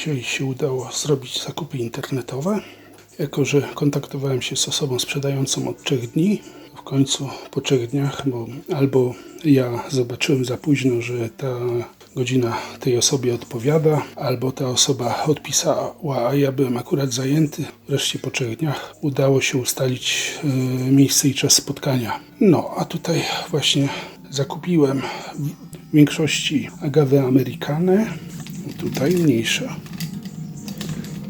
Dzisiaj się udało zrobić zakupy internetowe. Jako, że kontaktowałem się z osobą sprzedającą od trzech dni, w końcu po trzech dniach, bo albo ja zobaczyłem za późno, że ta godzina tej osobie odpowiada, albo ta osoba odpisała, a ja byłem akurat zajęty. Wreszcie po trzech dniach udało się ustalić e, miejsce i czas spotkania. No, a tutaj właśnie zakupiłem w większości agawę amerykanę, tutaj mniejsza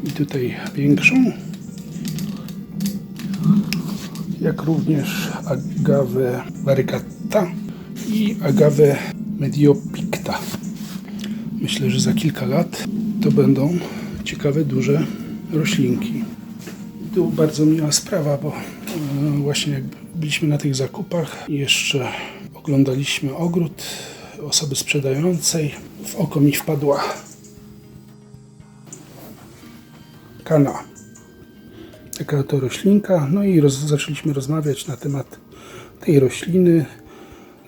i tutaj większą, jak również agawę variegata i agawę mediopicta. Myślę, że za kilka lat to będą ciekawe, duże roślinki. Tu bardzo miła sprawa, bo e, właśnie jak byliśmy na tych zakupach jeszcze oglądaliśmy ogród osoby sprzedającej, w oko mi wpadła kana. Taka to roślinka. No i roz, zaczęliśmy rozmawiać na temat tej rośliny.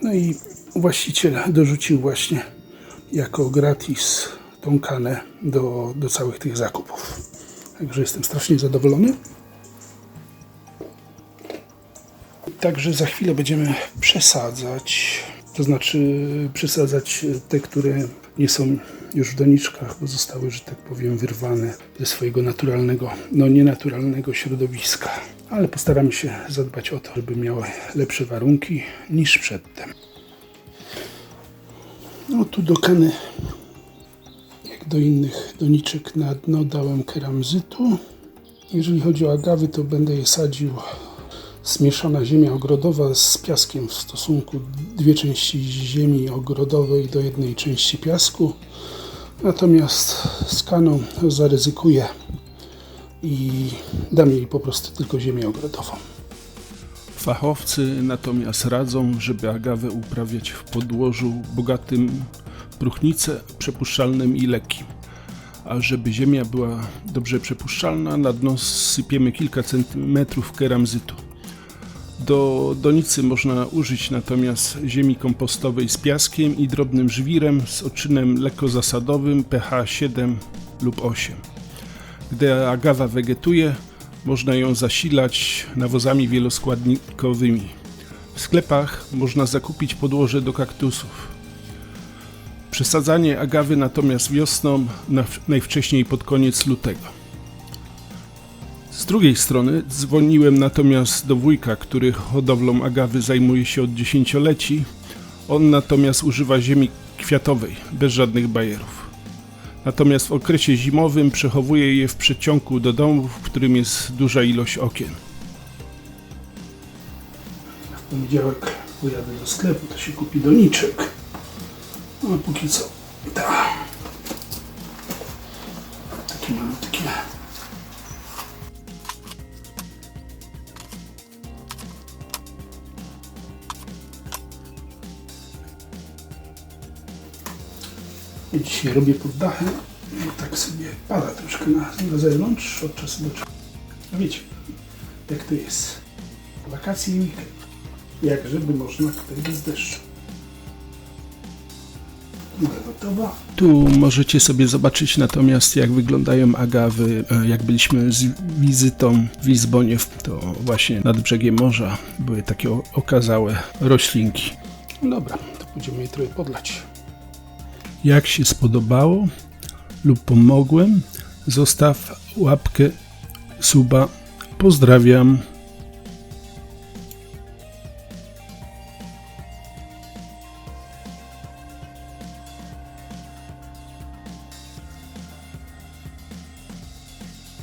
No i właściciel dorzucił właśnie jako gratis tą kanę do, do całych tych zakupów. Także jestem strasznie zadowolony. Także za chwilę będziemy przesadzać, to znaczy przesadzać te, które nie są już w doniczkach, bo zostały, że tak powiem, wyrwane ze swojego naturalnego, no nienaturalnego środowiska. Ale postaramy się zadbać o to, żeby miały lepsze warunki niż przedtem. No tu do kany, jak do innych doniczek na dno dałem keramzytu. Jeżeli chodzi o agawy, to będę je sadził zmieszana ziemia ogrodowa z piaskiem w stosunku dwie części ziemi ogrodowej do jednej części piasku. Natomiast z kaną zaryzykuję i dam jej po prostu tylko ziemię ogrodową. Fachowcy natomiast radzą, żeby agawę uprawiać w podłożu bogatym próchnicę, przepuszczalnym i lekkim. A żeby ziemia była dobrze przepuszczalna, na dno sypiemy kilka centymetrów keramzytu. Do donicy można użyć natomiast ziemi kompostowej z piaskiem i drobnym żwirem z odczynem lekko zasadowym pH 7 lub 8. Gdy agawa wegetuje, można ją zasilać nawozami wieloskładnikowymi. W sklepach można zakupić podłoże do kaktusów. Przesadzanie agawy natomiast wiosną, na- najwcześniej pod koniec lutego. Z drugiej strony dzwoniłem natomiast do wujka, który hodowlą agawy zajmuje się od dziesięcioleci. On natomiast używa ziemi kwiatowej, bez żadnych bajerów. Natomiast w okresie zimowym przechowuje je w przeciągu do domu, w którym jest duża ilość okien. W poniedziałek pojadę do sklepu, to się kupi doniczek. No póki co, ta. Takie malutkie. I dzisiaj robię pod dachem. No tak sobie pada troszkę na, na zewnątrz od czasu do czasu. A wiecie, jak to jest? Wakacje i weekend. Jak żeby można tutaj bez deszczu. Dobra, gotowa. Tu możecie sobie zobaczyć natomiast jak wyglądają agawy. E, Jak byliśmy z wizytą w Lizbonie, to właśnie nad brzegiem morza były takie okazałe roślinki. Dobra, to będziemy je trochę podlać. Jak się spodobało lub pomogłem, zostaw łapkę, suba. Pozdrawiam.